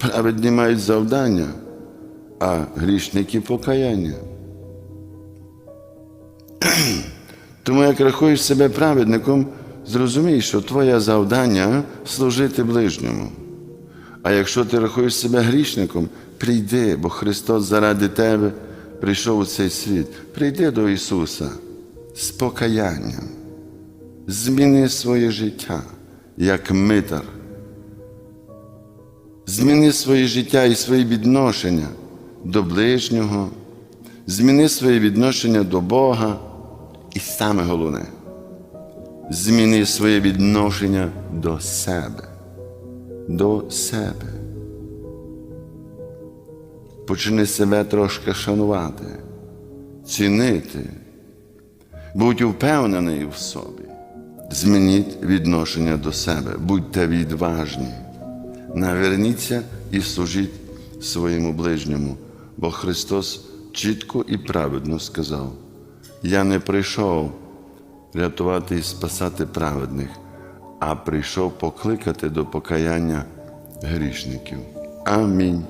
Праведні мають завдання, а грішники покаяння. Тому як рахуєш себе праведником, зрозумій, що твоє завдання служити ближньому. А якщо ти рахуєш себе грішником, прийди, бо Христос заради тебе прийшов у цей світ. Прийди до Ісуса з покаянням. Зміни своє життя як митар. Зміни своє життя і свої відношення до ближнього, зміни своє відношення до Бога. І саме головне, зміни своє відношення до себе. До себе. Почни себе трошки шанувати, цінити, будь впевнений в собі. Змініть відношення до себе, будьте відважні, наверніться і служіть своєму ближньому, бо Христос чітко і праведно сказав: Я не прийшов рятувати і спасати праведних, а прийшов покликати до покаяння грішників. Амінь.